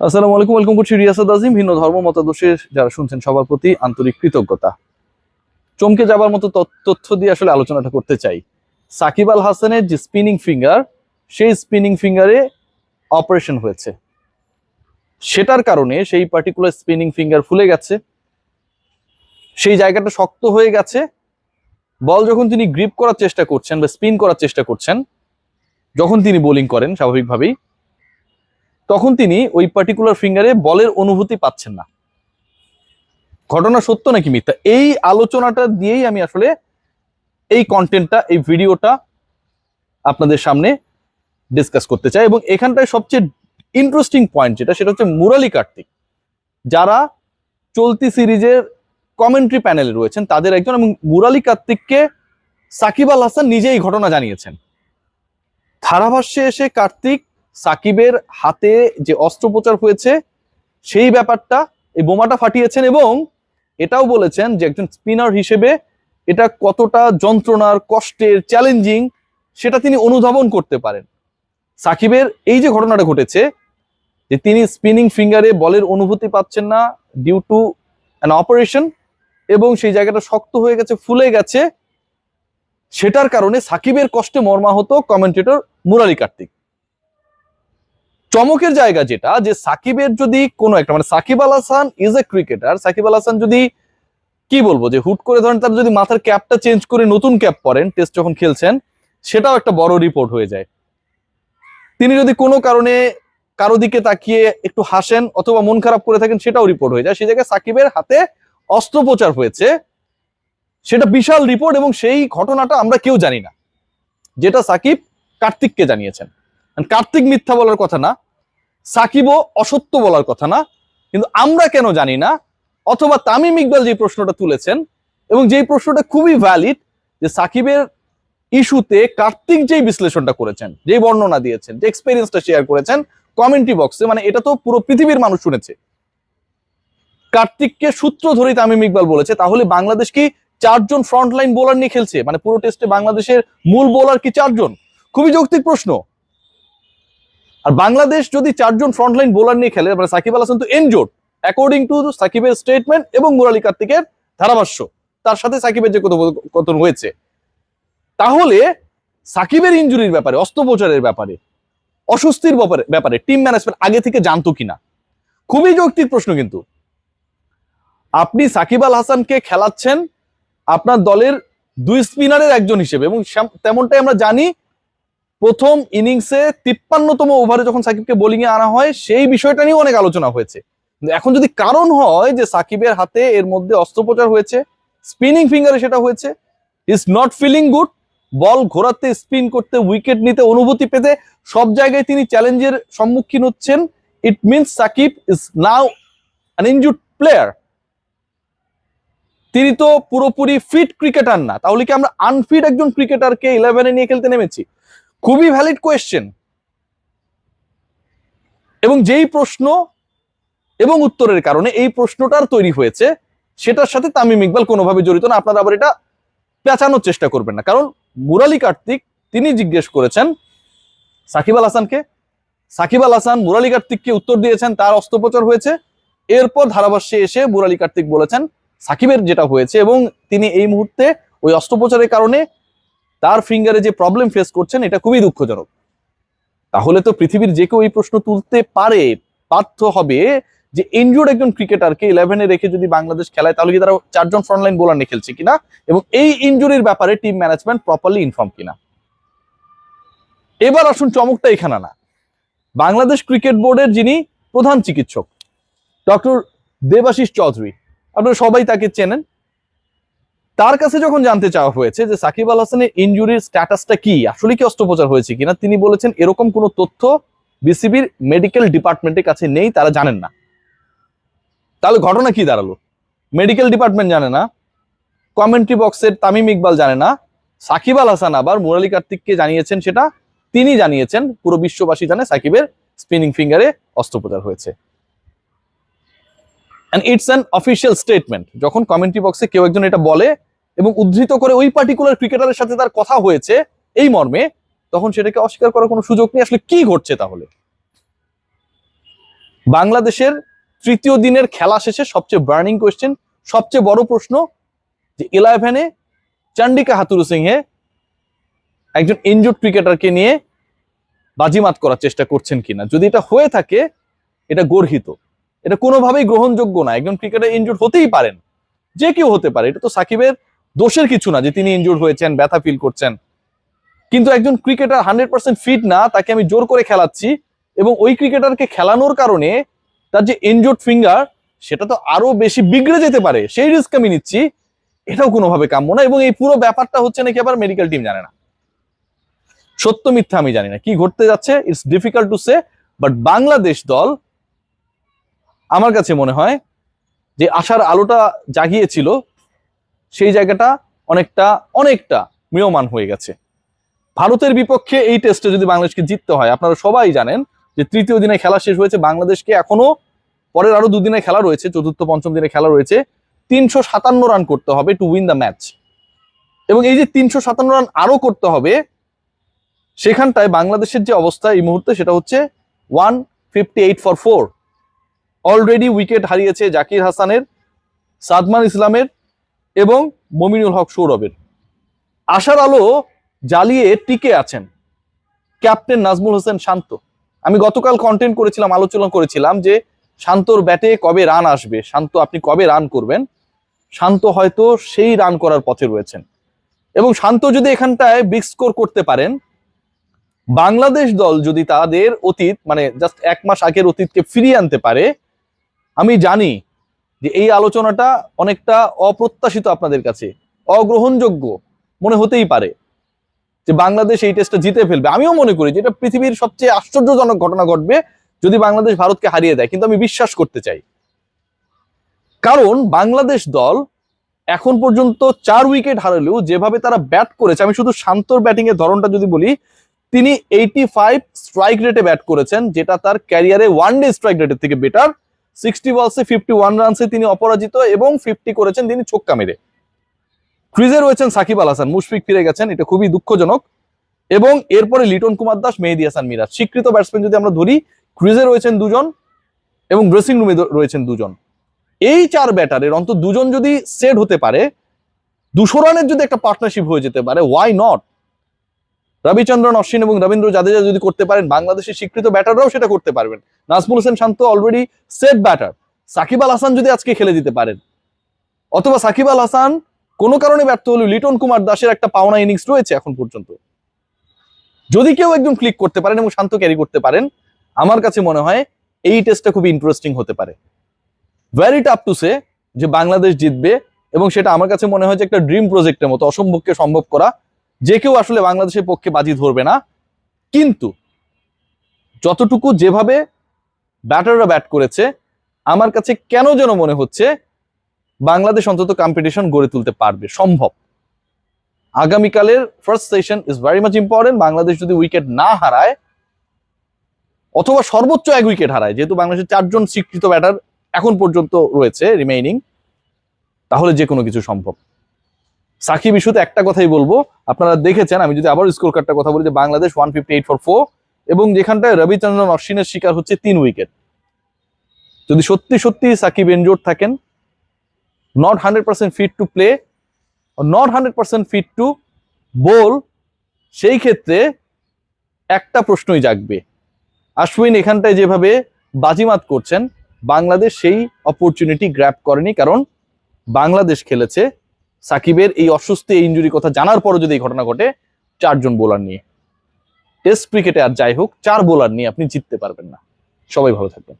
আসসালামু আলাইকুম, ওয়েলকাম করছি রিয়াসাদ আজিম ভিন্ন ধর্ম মতাদর্শের যারা শুনছেন সবার প্রতি আন্তরিক কৃতজ্ঞতা। চমকে যাবার মতো তথ্য- দিয়ে আসলে আলোচনাটা করতে চাই। সাকিব আল হাসানের যে স্পিনিং ফিঙ্গার সেই স্পিনিং ফিঙ্গারে অপারেশন হয়েছে। সেটার কারণে সেই পার্টিকুলার স্পিনিং ফিঙ্গার ফুলে গেছে। সেই জায়গাটা শক্ত হয়ে গেছে। বল যখন তিনি গ্রিপ করার চেষ্টা করছেন বা স্পিন করার চেষ্টা করছেন, যখন তিনি বোলিং করেন, স্বাভাবিকভাবেই তখন তিনি ওই পার্টিকুলার ফিঙ্গারে বলের অনুভূতি পাচ্ছেন না। ঘটনা সত্য নাকি মিথ্যা? এই আলোচনাটা দিয়েই আমি আসলে এই কন্টেন্টটা এই ভিডিওটা আপনাদের সামনে ডিসকাস করতে চাই এবং এখানটায় সবচেয়ে ইন্টারেস্টিং পয়েন্ট যেটা, সেটা হচ্ছে মুরালি কার্তিক। যারা চলতি সিরিজের কমেন্ট্রি প্যানেলে রয়েছেন, তাদের একজন এবং মুরালি কার্তিককে সাকিব আল হাসান নিজেই ঘটনা জানিয়েছেন। ধারাভাষ্যে এসে কার্তিক সাকিবের হাতে যে অস্ত্রোপচার হয়েছে, সেই ব্যাপারটা এই বোমাটা ফাটিয়েছেন এবং এটাও বলেছেন যে একজন স্পিনার হিসেবে এটা কতটা যন্ত্রণার, কষ্টের, চ্যালেঞ্জিং, সেটা তিনি অনুধাবন করতে পারেন। সাকিবের এই যে ঘটনাটা ঘটেছে, যে তিনি স্পিনিং ফিঙ্গারে বলের অনুভূতি পাচ্ছেন না ডিউ টু অ্যান অপারেশন এবং সেই জায়গাটা শক্ত হয়ে গেছে, ফুলে গেছে, সেটার কারণে সাকিবের কষ্টে মর্মাহত কমেন্টেটর মুরালি কার্তিক। চমকের জায়গা যেটা, যে সাকিবের যদি কোনো একটা মানে Shakib Al Hasan is a cricketer Shakib Al Hasan যদি, কি বলব, যে হুট করে ধরেন তার যদি মাথার ক্যাপটা চেঞ্জ করে নতুন ক্যাপ পরেন টেস্ট যখন খেলছেন, সেটাও একটা বড় রিপোর্ট হয়ে যায়। তিনি যদি কোনো কারণে কারও দিকে তাকিয়ে একটু হাসেন অথবা মন খারাপ করে থাকেন, সেটাও রিপোর্ট হয়ে যায়। সেই জায়গায় সাকিবের হাতে অস্ত্রোপচার হয়েছে। সেটা বিশাল রিপোর্ট এবং সেই ঘটনাটা আমরা কেউ জানি না। যেটা সাকিব কার্তিককে জানিয়েছেন। কার্তিক মিথ্যা বলার কথা না। সাকিবও অসত্য বলার কথা না, কিন্তু আমরা কেন জানি না? অথবা তামিম ইকবাল যে প্রশ্নটা তুলেছেন এবং যেই প্রশ্নটা খুবই ভ্যালিড যে সাকিবের ইস্যুতে কার্তিক যেই বিশ্লেষণটা করেছেন, যেই বর্ণনা দিয়েছেন, যে এক্সপিরিয়েন্সটা শেয়ার করেছেন কমেন্ট্রি বক্সে মানে এটা তো পুরো পৃথিবীর মানুষ শুনেছে। কার্তিককে সূত্র ধরেই তামিম ইকবাল বলেছে, তাহলে বাংলাদেশ কি চারজন ফ্রন্ট লাইন বোলার নিয়ে খেলছে? মানে পুরো টেস্টে বাংলাদেশের মূল বোলার কি চারজন? খুবই যৌক্তিক প্রশ্ন। আর বাংলাদেশ যদি চারজন ফ্রন্টলাইন বোলার নিয়ে খেলে মানে সাকিব আল হাসান তো এনজোর্ড অ্যাকর্ডিং টু সাকিবের স্টেটমেন্ট এবং মুরালি কার্তিকের ধারাভাষ্য, তার সাথে সাকিবের যে কথোপকথন হয়েছে। তাহলে সাকিবের ইনজুরির ব্যাপারে, অস্ত্রোপচারের ব্যাপারে, অস্বস্তির ব্যাপারে ব্যাপারে টিম ম্যানেজমেন্ট আগে থেকে জানতো কিনা? খুবই যৌক্তিক প্রশ্ন কিন্তু। আপনি সাকিব আল হাসানকে খেলাচ্ছেন আপনার দলের দুই স্পিনারের একজন হিসেবে, এবং তেমনটাই আমরা জানি প্রথম ইনিংসে তিপ্পান্নতম ওভারে যখন সাকিবকে বোলিং এ আনা হয়, সেই বিষয়টা নিয়ে অনেক আলোচনা হয়েছে। এখন যদি কারণ হয় যে সাকিবের হাতে এর মধ্যে অস্ত্রোপচার হয়েছে স্পিনিং ফিঙ্গারে সেটা হয়েছে is not feeling good ball ঘোরাতে স্পিন করতে উইকেট নিতে, অনুভূতি পেতে, সব জায়গায় তিনি চ্যালেঞ্জের সম্মুখীন হচ্ছেন। It means Shakib is now an injured player তিনি তো পুরোপুরি ফিট ক্রিকেটার না। তাহলে কি আমরা আনফিট একজন ক্রিকেটারকে ইলেভেনে নিয়ে খেলতে নেমেছি? খুবই ভ্যালিড কোয়েশ্চেন এবং যেই প্রশ্ন এবং উত্তরের কারণে এই প্রশ্নটার তৈরি হয়েছে, সেটার সাথে তামিম ইকবাল কোনোভাবে জড়িত না, আপনারা আবার এটা পেঁচানোর চেষ্টা করবেন না। কারণ মুরালি কার্তিক তিনি জিজ্ঞেস করেছেন সাকিব আল হাসানকে, সাকিব আল হাসান মুরালি কার্তিককে উত্তর দিয়েছেন, তার অস্ত্রোপচার হয়েছে, এরপর ধারাভাষ্যে এসে মুরালি কার্তিক বলেছেন সাকিবের যেটা হয়েছে এবং তিনি এই মুহূর্তে ওই অস্ত্রোপচারের কারণে তার ফিঙ্গারে যে প্রবলেম ফেস করছেন, এটা খুবই দুঃখজনক। তাহলে তো পৃথিবীর যে কেউ এই প্রশ্ন তুলতে পারে, বাধ্য হবে যে ইনজুর্ড একজন ক্রিকেটারকে ইলেভেনে রেখে যদি বাংলাদেশ খেলায়, তাহলে কি তারা চারজন ফ্রন্টলাইন বোলার নিয়ে খেলছে কিনা? এবং এই ইনজুরির ব্যাপারে টিম ম্যানেজমেন্ট প্রপারলি ইনফর্ম কিনা? এবার আসুন চমকটা এখানে না বাংলাদেশ ক্রিকেট বোর্ডের যিনি প্রধান চিকিৎসক ডক্টর দেবাশিস চৌধুরী, আপনারা সবাই তাকে চেনেন। তার কাছে যখন জানতে চাওয়া হয়েছে যে সাকিব আল হাসানের ইনজুরির স্ট্যাটাসটা কি, আসলে কি অস্ত্রোপচার হয়েছে কিনা, তিনি বলেছেন এরকম কোনো তথ্য বিসিবির মেডিকেল ডিপার্টমেন্টের কাছে নেই, তারা জানেন না। তাহলে ঘটনা কি দাঁড়াল? মেডিকেল ডিপার্টমেন্ট জানে না, কমেন্ট্রি বক্সের তামিম ইকবাল জানে না, সাকিব আল হাসান আবার মুরালি কার্তিককে জানিয়েছেন সেটা, তিনি জানিয়েছেন, পুরো বিশ্ববাসী জানে সাকিবের স্পিনিং ফিঙ্গারে অস্ত্রোপচার হয়েছে। And it's an official statement যখন কমেন্ট্রি বক্সে কেউ একজন এটা বলে এবং উদ্ধৃত করে ওই পার্টিকুলার ক্রিকেটারের সাথে তার কথা হয়েছে এই মর্মে, তখন সেটাকে অস্বীকার করার কোনো সুযোগ নেই। আসলে কি ঘটছে তাহলে? বাংলাদেশের তৃতীয় দিনের খেলা শেষে সবচেয়ে বার্নিং কোয়েশ্চেন সবচেয়ে বড় প্রশ্ন যে ইলেভেনে চান্ডিকা হাতুরু সিংহে একজন ইনজুড ক্রিকেটারকে নিয়ে বাজিমাত করার চেষ্টা করছেন কিনা। যদি এটা হয়ে থাকে, এটা গর্হিত। এটা কোনোভাবেই গ্রহণযোগ্য না। একজন ক্রিকেটার ইনজুড হতেই পারেন। যে কেউ হতে পারে। এটা তো সাকিবের দোষের কিছু না যে তিনি ইনজুড হয়েছেন, ব্যথা ফিল করছেন। কিন্তু একজন ক্রিকেটার হান্ড্রেড পার্সেন্ট ফিট না, তাকে আমি জোর করে খেলাচ্ছি এবং ওই ক্রিকেটারকে খেলানোর কারণে তার যে ইনজুড ফিঙ্গার সেটা তো আরও বেশি বিগড়ে যেতে পারে। সেই রিস্ক আমি নিচ্ছি। এটাও কোনোভাবে কাম্য না এবং এই পুরো ব্যাপারটা হচ্ছে নাকি আবার মেডিকেল টিম জানে না। সত্য মিথ্যা আমি জানি না। কি ঘটতে যাচ্ছে it's difficult to say but Bangladesh দল আমার কাছে মনে হয় যে আশার আলোটা জাগিয়েছিল সেই জায়গাটা অনেকটা অনেকটা ম্রিয়মান হয়ে গেছে। ভারতের বিপক্ষে এই টেস্টে যদি বাংলাদেশকে জিততে হয়, আপনারা সবাই জানেন যে তৃতীয় দিনে খেলা শেষ হয়েছে, বাংলাদেশকে এখনও পরের আরও দুদিনে খেলা রয়েছে, চতুর্থ, পঞ্চম দিনে খেলা রয়েছে। তিনশো সাতান্ন রান করতে হবে টু উইন দ্য ম্যাচ এবং এই যে তিনশো সাতান্ন রান আরও করতে হবে, সেখানটায় বাংলাদেশের যে অবস্থা এই মুহূর্তে সেটা হচ্ছে one fifty eight for four already wicket হারিয়েছে জাকির হাসানের, সাদমান ইসলামের এবং মমিনুল হক সৌরভের। আশার আলো জ্বালিয়ে টিকে আছেন। ক্যাপ্টেন নাজমুল হোসেন শান্ত। আমি গতকাল কন্টেন্ট করেছিলাম, আলোচনা করেছিলাম যে শান্তর ব্যাটে কবে রান আসবে। শান্ত, আপনি কবে রান করবেন? শান্ত হয়তো সেই রান করার পথে রয়েছেন। এবং শান্ত যদি এখানটায় বিগ স্কোর করতে পারেন, বাংলাদেশ দল যদি তাদের অতীত মানে জাস্ট এক মাস আগের অতীতকে ফিরিয়ে আনতে পারে, আমি জানি যে এই আলোচনাটা অনেকটা অপ্রত্যাশিত আপনাদের কাছে, অগ্রহণযোগ্য মনে হতেই পারে যে বাংলাদেশ এই টেস্টটা জিতে ফেলবে। আমিও মনে করি যে এটা পৃথিবীর সবচেয়ে আশ্চর্যজনক ঘটনা ঘটবে যদি বাংলাদেশ ভারতকে হারিয়ে দেয়, কিন্তু আমি বিশ্বাস করতে চাই। কারণ বাংলাদেশ দল এখন পর্যন্ত চার উইকেট হারালেও যেভাবে তারা ব্যাট করেছে, আমি শুধু শান্তর ব্যাটিং এর ধরনটা যদি বলি, তিনি এইটি ফাইভ স্ট্রাইক রেটে ব্যাট করেছেন, যেটা তার ক্যারিয়ারে ওয়ান ডে স্ট্রাইক রেটের থেকে বেটার সিক্সটি বলসে ফিফটি ওয়ান রানসে তিনি অপরাজিত এবং ফিফটি করেছেন তিনি ছক্কা মেরে ক্রিজে রয়েছেন সাকিব আল হাসান, মুশফিক ফিরে গেছেন, এটা খুবই দুঃখজনক। এবং এরপরে লিটন কুমার দাস, মেহেদি হাসান মিরাজ। স্বীকৃত ব্যাটসম্যান যদি আমরা ধরি, ক্রিজে রয়েছেন দুজন এবং ড্রেসিং রুমে রয়েছেন দুজন। এই চার ব্যাটারের অন্তত দুজন যদি সেট হতে পারে, দুশো রানের যদি একটা পার্টনারশিপ হয়ে যেতে পারে ওয়াই নট রবিচন্দ্রন, অশ্বিন এবং রবীন্দ্র জাদেজা যদি করতে পারেন, বাংলাদেশের স্বীকৃত ব্যাটাররাও সেটা করতে পারবেন। Najmul Hossain Shanto already set batter Shakib Al Hasan যদি আজকে খেলে দিতে পারেন। অথবা সাকিব আল হাসান কোনো কারণে ব্যর্থ হলেও লিটন কুমার দাসের একটা পাওনা ইনিংস রয়েছে এখন পর্যন্ত। যদি কেউ একদম ক্লিক করতে পারেন এবং শান্ত ক্যারি করতে পারেন, আমার কাছে মনে হয় এই টেস্টটা খুবই ইন্টারেস্টিং হতে পারে। ভেরি টাফ টু সে যে বাংলাদেশ জিতবে এবং সেটা আমার কাছে মনে হয় যে একটা ড্রিম প্রজেক্টের মতো, অসম্ভবকে সম্ভব করা যে কেউ আসলে বাংলাদেশের পক্ষে বাজি ধরবে না। কিন্তু যতটুকু যেভাবে ব্যাটাররা ব্যাট করেছে, আমার কাছে কেন যেন মনে হচ্ছে বাংলাদেশ অন্তত কম্পিটিশন গড়ে তুলতে পারবে, সম্ভব। আগামীকালের first session is very much important Bangladesh যদি উইকেট না হারায়, অথবা সর্বোচ্চ এক উইকেট হারায়, যেহেতু বাংলাদেশের চারজন স্বীকৃত ব্যাটার এখন পর্যন্ত রয়েছে রিমেইনিং তাহলে যে কোনো কিছু সম্ভব। সাকিব ইস্যুতে একটা কথাই বলব, আপনারা দেখেছেন, আমি যদি আবার স্কোর কার্ডটার কথা বলি যে Bangladesh one fifty eight for four এবং যেখানটায় রবিচন্দ্রন অশ্বিনের শিকার হচ্ছে তিন উইকেট যদি সত্যি সত্যি সাকিব এনজোর থাকেন not hundred percent fit to play not hundred percent fit to bowl সেই ক্ষেত্রে একটা প্রশ্নই জাগবে। আশ্বিন এখানটায় যেভাবে বাজিমাত করছেন, বাংলাদেশ সেই অপরচুনিটি গ্র্যাপ করেনি, কারণ বাংলাদেশ খেলেছে সাকিবের এই অসুস্থ এই ইঞ্জুরি কথা জানার পরও যদি এই ঘটনা ঘটে, চারজন বোলার নিয়ে। টেস্ট ক্রিকেটে আর যাই হোক, চার বোলার নিয়ে আপনি জিততে পারবেন না। সবাই ভালো থাকবেন।